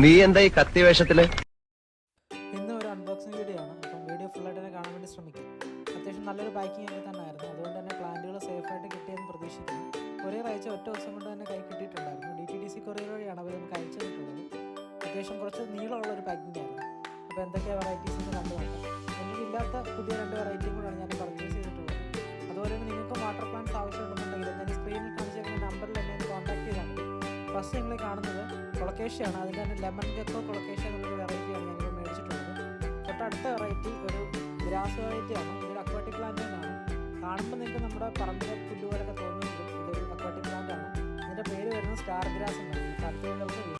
നീ എന്താ ഈ കത്തി വേഷത്തിൽ? ഇന്ന് ഒരു അൺബോക്സിംഗ് വീഡിയോ ആണ്. അപ്പം വീഡിയോ ഫുള്ളായിട്ട് തന്നെ കാണാൻ വേണ്ടി ശ്രമിക്കും. അത്യാവശ്യം നല്ലൊരു പാക്കിംഗ് ഒക്കെ തന്നെ അതുകൊണ്ട് തന്നെ പ്ലാന്റുകൾ സേഫായിട്ട് കിട്ടിയെന്ന് പ്രതീക്ഷിക്കുന്നു. കൊറിയർ അയച്ച ഒറ്റ ദിവസം കൊണ്ട് തന്നെ കൈ കിട്ടിയിട്ടുണ്ടായിരുന്നു. D T D C courier വഴിയാണ് അവർ നമുക്ക് അയച്ചു തന്നിട്ടുള്ളത്. അത്യാവശ്യം കുറച്ച് നീളമുള്ള ഒരു പാക്കിംഗ് ആയിരുന്നു. അപ്പോൾ എന്തൊക്കെയാണ് വെറൈറ്റീസ് എന്ന് കണ്ടു നോക്കാം. എനിക്കില്ലാത്ത പുതിയ രണ്ട് വെറൈറ്റിയും കൂടെയാണ് ഞാൻ പർച്ചേസ് ചെയ്തിട്ടുള്ളത്. അതുപോലെ തന്നെ നിങ്ങൾക്ക് വാട്ടർ പ്ലാന്റ്സ് ആവശ്യമുണ്ടെന്നുണ്ടെങ്കിൽ ഞാൻ സ്ക്രീനിൽ കാണിച്ചിരിക്കുന്ന നമ്പറിൽ എന്നെ കോൺടാക്ട് ചെയ്താൽ ഫസ്റ്റ് നിങ്ങൾ കാണുന്നത് കൊളക്കേഷ്യയാണ് അതിൽ തന്നെ ലെമൺ ഗക്കോ കൊളക്കേഷ്യ എന്നുള്ളൊരു വെറൈറ്റിയാണ് ഞാനിപ്പോൾ മേടിച്ചിട്ടുള്ളത്. തൊട്ടടുത്ത വെറൈറ്റി ഒരു ഗ്രാസ് വെറൈറ്റിയാണ് ഇതൊരു അക്വാട്ടിക് പ്ലാന്റ് തന്നെയാണ്. കാണുമ്പോൾ നിങ്ങൾക്ക് നമ്മുടെ പറമ്പിലെ പുല്ലുപോലൊക്കെ തോന്നുന്നുണ്ട് ഇതൊരു അക്വാട്ടിക് പ്ലാന്റ് ആണ്. ഇതിന്റെ പേര് വരുന്നത് സ്റ്റാർ ഗ്രാസ് എന്നാണ്. വീഡിയോക്ക്